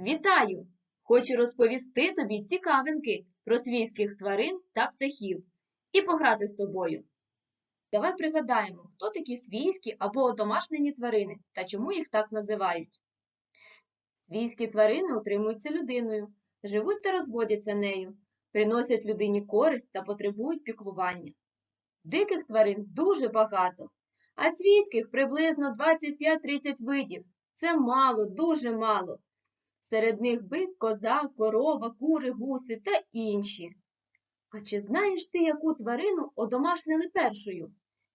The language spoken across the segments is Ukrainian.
Вітаю! Хочу розповісти тобі цікавинки про свійських тварин та птахів і пограти з тобою. Давай пригадаємо, хто такі свійські або одомашнені тварини та чому їх так називають. Свійські тварини утримуються людиною, живуть та розводяться нею, приносять людині користь та потребують піклування. Диких тварин дуже багато, а свійських приблизно 25-30 видів. Це мало, дуже мало. Серед них бик, коза, корова, кури, гуси та інші. А чи знаєш ти, яку тварину одомашнили першою?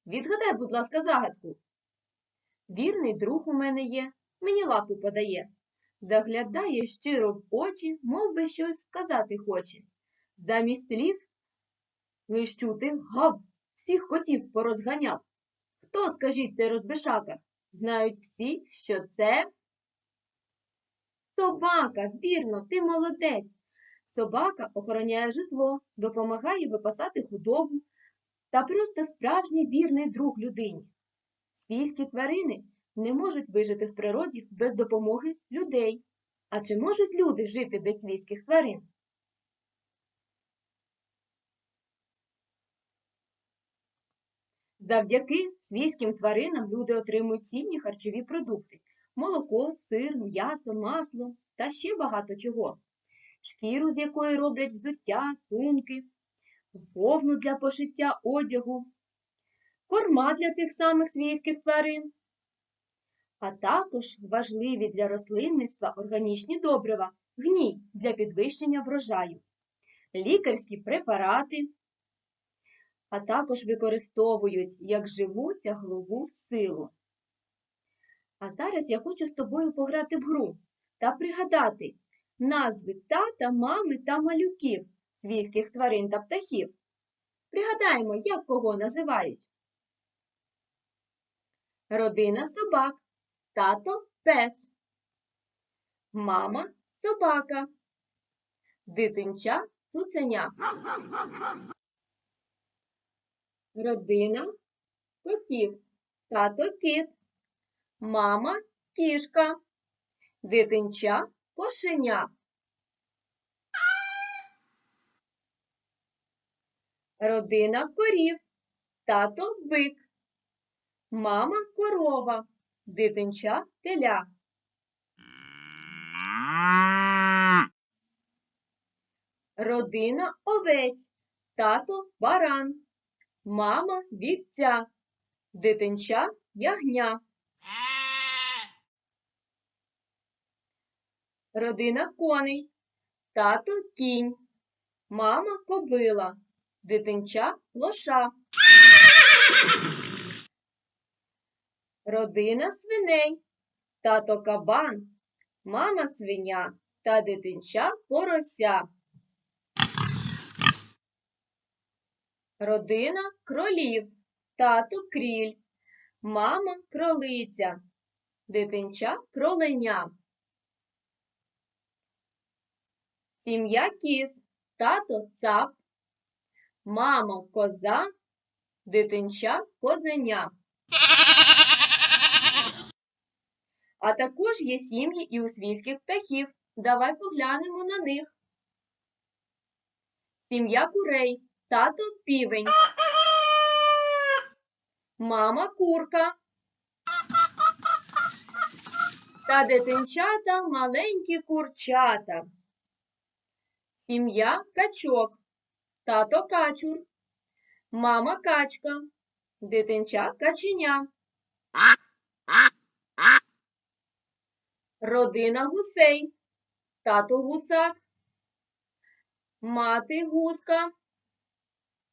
Відгадай, будь ласка, загадку. Вірний друг у мене є, мені лапу подає. Заглядає щиро в очі, мов би щось сказати хоче. Замість слів лиш чути гав, всіх котів порозганяв. Хто, скажіть, цей розбишака? Знають всі, що це Собака, вірно, ти молодець. Собака охороняє житло, допомагає випасати худобу та просто справжній вірний друг людині. Свійські тварини не можуть вижити в природі без допомоги людей. А чи можуть люди жити без свійських тварин? Завдяки свійським тваринам люди отримують цінні харчові продукти молоко, сир, м'ясо, масло та ще багато чого. Шкіру, з якої роблять взуття, сумки, вовну для пошиття одягу, корма для тих самих свійських тварин, а також важливі для рослинництва органічні добрива, гній для підвищення врожаю, лікарські препарати, а також використовують як живу тяглову силу. А зараз я хочу з тобою пограти в гру та пригадати назви тата, мами та малюків свійських тварин та птахів. Пригадаємо, як кого називають. Родина собак, тато пес, мама собака, дитинча цуценя. Родина котів, тато кіт. Мама кішка, дитинча кошеня. Родина корів, тато бик, мама корова, дитинча теля. Родина овець, тато баран, мама вівця, дитинча ягня. Родина коней. Тато кінь, мама кобила, дитинча лоша. Родина свиней. Тато кабан, мама свиня та дитинча порося. Родина кролів. Тато кріль, мама кролиця, дитинча кроленя. Сім'я кіз, тато цап, мама коза, дитинча козеня. А також є сім'ї і у свійських птахів. Давай поглянемо на них. Сім'я курей, тато півень, мама курка. Та дитинчата маленькі курчата. Сім'я качок, тато качур, мама качка, дитинча каченя. Родина гусей, тато гусак, мати гуска.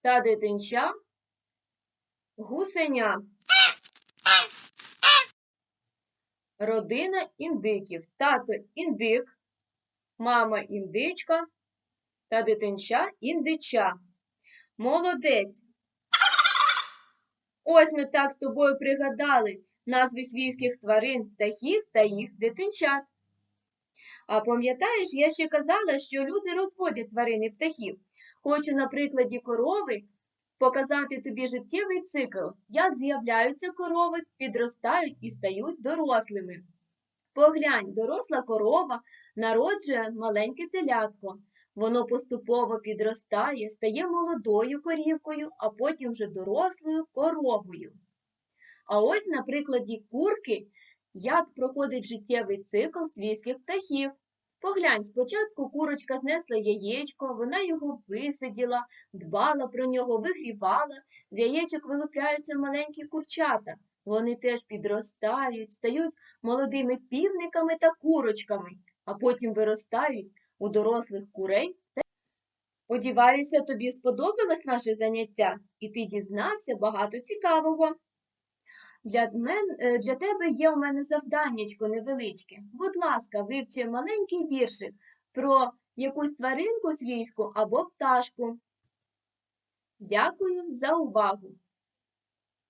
Та дитинча гусеня. Родина індиків, тато індик, мама індичка та дитинча індича. Молодець. Ось ми так з тобою пригадали назви свійських тварин, птахів та їх дитинчат. А пам'ятаєш, я ще казала, що люди розводять тварин і птахів. Хочу на прикладі корови показати тобі життєвий цикл, як з'являються корови, підростають і стають дорослими. Поглянь, доросла корова народжує маленьке телятко. Воно поступово підростає, стає молодою корівкою, а потім вже дорослою коровою. А ось на прикладі курки, як проходить життєвий цикл свійських птахів. Поглянь, спочатку курочка знесла яєчко, вона його висиділа, дбала про нього, вигрівала, з яєчок вилупляються маленькі курчата. Вони теж підростають, стають молодими півниками та курочками, а потім виростають у дорослих курей. Сподіваюся, тобі сподобалось наше заняття, і ти дізнався багато цікавого. Для, мен, е, для тебе є у мене завданнячко невеличке. Будь ласка, вивчи маленький віршик про якусь тваринку свійську або пташку. Дякую за увагу!